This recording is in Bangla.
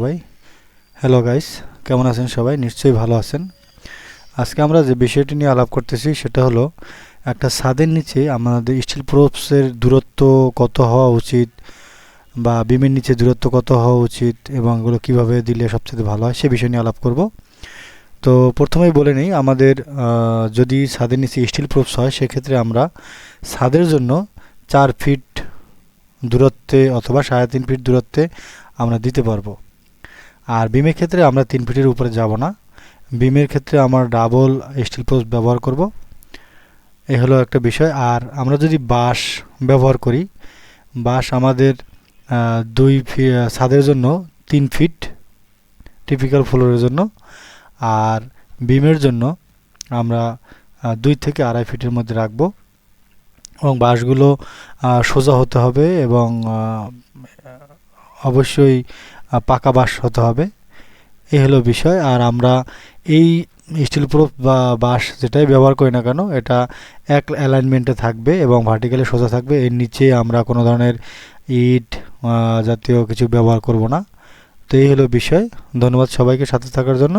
সবাই হ্যালো গাইস কেমন আছেন সবাই? নিশ্চয়ই ভালো আছেন। আজকে আমরা যে বিষয়টি নিয়ে আলাপ করতেছি, সেটা হলো একটা ছাদের নিচে আমাদের স্টিল প্রোপসের দূরত্ব কত হওয়া উচিত বা বিমের নিচে দূরত্ব কত হওয়া উচিত এবং এগুলো কীভাবে দিলে সবচেয়ে ভালো হয়, সে বিষয় নিয়ে আলাপ করব। তো প্রথমেই বলে নিই, আমাদের যদি ছাদের নিচে স্টিল প্রোপস হয়, সেক্ষেত্রে আমরা ছাদের জন্য চার ফিট দূরত্বে অথবা সাড়ে তিন ফিট দূরত্বে আমরা দিতে পারব। আর বিমের ক্ষেত্রে আমরা তিন ফিটের উপরে যাব না। বিমের ক্ষেত্রে আমরা ডাবল স্টিল পোস্ট ব্যবহার করব। এ হলো একটা বিষয়। আর আমরা যদি বাঁশ ব্যবহার করি, বাঁশ আমাদের দুই ফি, ছাদের জন্য তিন ফিট টিপিক্যাল ফ্লোরের জন্য। আর বিমের জন্য আমরা দুই থেকে আড়াই ফিটের মধ্যে রাখব। এবং বাঁশগুলো সোজা হতে হবে এবং অবশ্যই পাকা বাঁশ হতে হবে। এই হলো বিষয়। আর আমরা এই স্টিল প্রুফ বা বাঁশ যেটাই ব্যবহার করি না কেন, এটা এক অ্যালাইনমেন্টে থাকবে এবং ভার্টিক্যালি সোজা থাকবে। এর নিচে আমরা কোনো ধরনের ইট জাতীয় কিছু ব্যবহার করব না। তো এই হলো বিষয়। ধন্যবাদ সবাইকে সাথে থাকার জন্য।